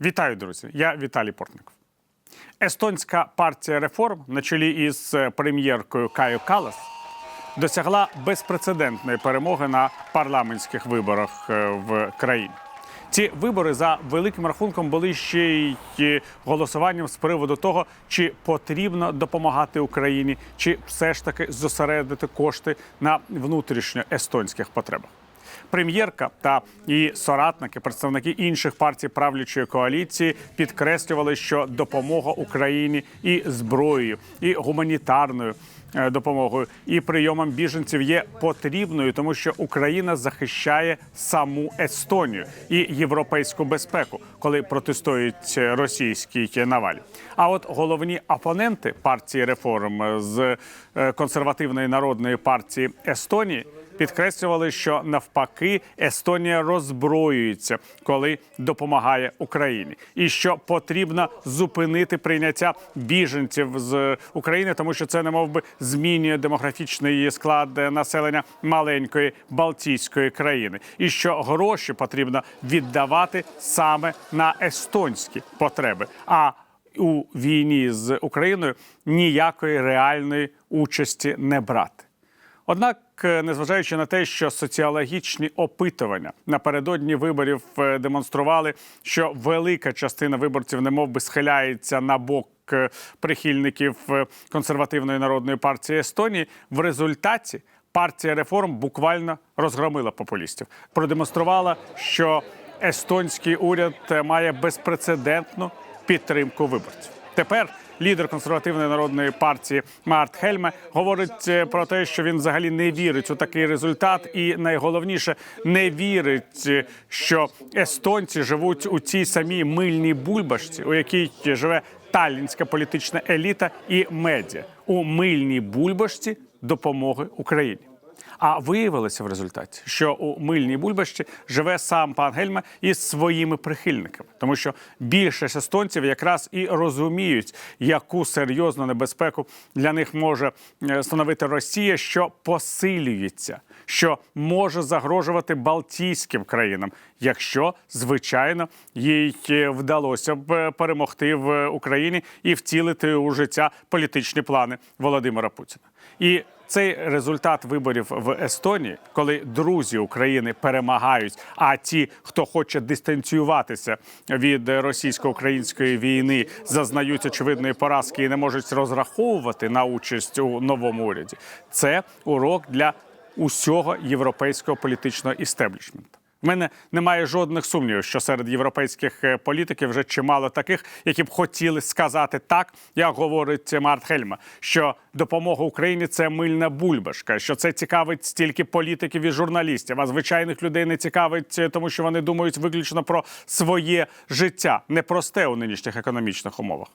Вітаю, друзі! Я Віталій Портников. Естонська партія реформ на чолі із прем'єркою Каю Калас досягла безпрецедентної перемоги на парламентських виборах е, в країні. Ці вибори за великим рахунком були ще й е, голосуванням з приводу того, чи потрібно допомагати Україні, чи все ж таки зосередити кошти на внутрішньоестонських потребах. Прем'єрка та її соратники, представники інших партій правлячої коаліції, підкреслювали, що допомога Україні і зброєю, і гуманітарною е, допомогою, і прийомом біженців є потрібною, тому що Україна захищає саму Естонію і європейську безпеку, коли протестують російські навалі. А от головні опоненти партії реформ е, з е, консервативної народної партії Естонії підкреслювали, що навпаки Естонія роззброюється, коли допомагає Україні, і що потрібно зупинити прийняття біженців з України, тому що це не мов би змінює демографічний склад населення маленької Балтійської країни, і що гроші потрібно віддавати саме на естонські потреби. А у війні з Україною ніякої реальної участі не брати. Однак, е, незважаючи на те, що соціологічні опитування напередодні виборів е, демонстрували, що велика частина виборців немов би схиляється на бок е, прихильників консервативної народної партії Естонії, в результаті партія реформ буквально розгромила популістів, продемонструвала, що естонський уряд має безпрецедентну підтримку виборців. Тепер лідер консервативної народної партії Март Хельме говорить е, про те, що він взагалі не вірить у такий результат, і найголовніше не вірить, е, що естонці живуть у цій самій мильній бульбашці, у якій живе талінська політична еліта і медіа у мильній бульбашці допомоги Україні. А виявилося в результаті, що у мильній бульбашці живе сам пан Гельма із своїми прихильниками, тому що більшість естонців якраз і розуміють, яку серйозну небезпеку для них може е, становити Росія, що посилюється, що може загрожувати Балтійським країнам, якщо звичайно їй е, вдалося б е, перемогти в Україні і втілити у життя політичні плани Володимира Путіна. І цей результат виборів в Естонії, коли друзі України перемагають, а ті, хто хоче дистанціюватися від російсько-української війни, зазнають очевидної поразки і не можуть розраховувати на участь у новому уряді. Це урок для усього європейського політичного істеблішменту. В мене немає жодних сумнівів, що серед європейських е, політиків вже чимало таких, які б хотіли сказати так, як говорить Март Хельма, що допомога Україні це мильна бульбашка, що це цікавить стільки політиків і журналістів, а звичайних людей не цікавить, е, тому що вони думають виключно про своє життя, непросте у нинішніх економічних умовах.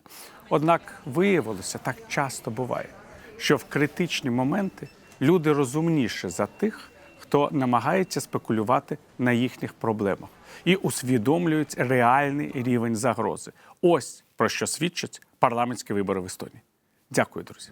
Однак виявилося, так часто буває, що в критичні моменти люди розумніші за тих хто намагається спекулювати на їхніх проблемах і усвідомлюють реальний рівень загрози. Ось про що свідчать парламентські вибори в Естонії. Дякую, друзі.